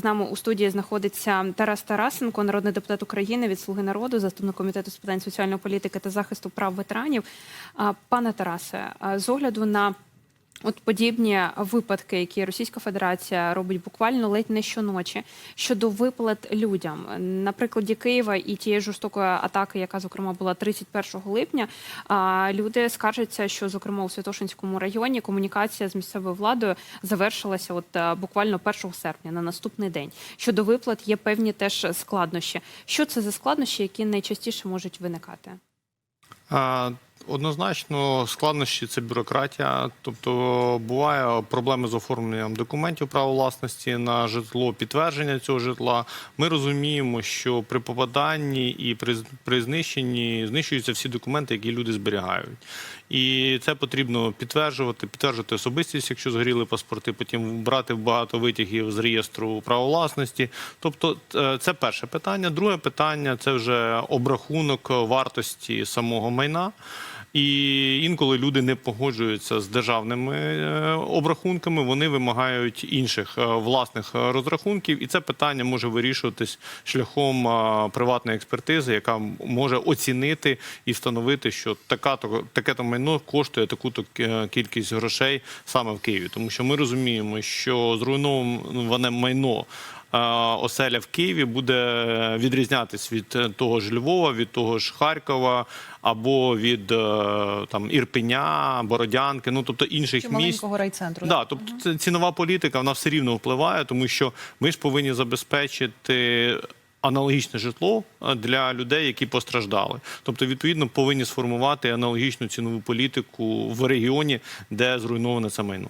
З нами у студії знаходиться Тарас Тарасенко, народний депутат України від Слуги народу, заступник комітету з питань соціальної політики та захисту прав ветеранів. Пане Тарасе, з огляду на от подібні випадки, які Російська Федерація робить буквально ледь не щоночі щодо виплат людям, на прикладі Києва і тієї жорстокої атаки, яка зокрема була 31 липня. Люди скаржаться, що зокрема у Святошинському районі комунікація з місцевою владою завершилася от е, буквально 1 серпня на наступний день. Щодо виплат є певні теж складнощі. Що це за складнощі, які найчастіше можуть виникати? Однозначно, складнощі це бюрократія. Тобто буває проблеми з оформленням документів права власності на житло, підтвердження цього житла. Ми розуміємо, що при попаданні і при, при знищенні знищуються всі документи, які люди зберігають. І це потрібно підтверджувати, підтверджувати особистість, якщо згоріли паспорти, потім брати багато витягів з реєстру права власності. Тобто, е, це перше питання. Друге питання це вже обрахунок вартості самого майна. І інколи люди не погоджуються з державними е, обрахунками, вони вимагають інших е, власних е, розрахунків, і це питання може вирішуватись шляхом приватної експертизи, яка може оцінити і встановити, що така то таке то майно коштує таку то кількість грошей саме в Києві, тому що ми розуміємо, що зруйноване майно. Е, Оселя в Києві буде відрізнятись від е, того ж Львова, від того ж Харкова або від е, там Ірпеня, Бородянки, ну тобто інших Чи міст. маленького райцентру. Да, тобто це цінова політика вона все рівно впливає, тому що ми ж повинні забезпечити. Аналогічне житло для людей, які постраждали, тобто відповідно повинні сформувати аналогічну цінову політику в регіоні, де зруйноване це майно.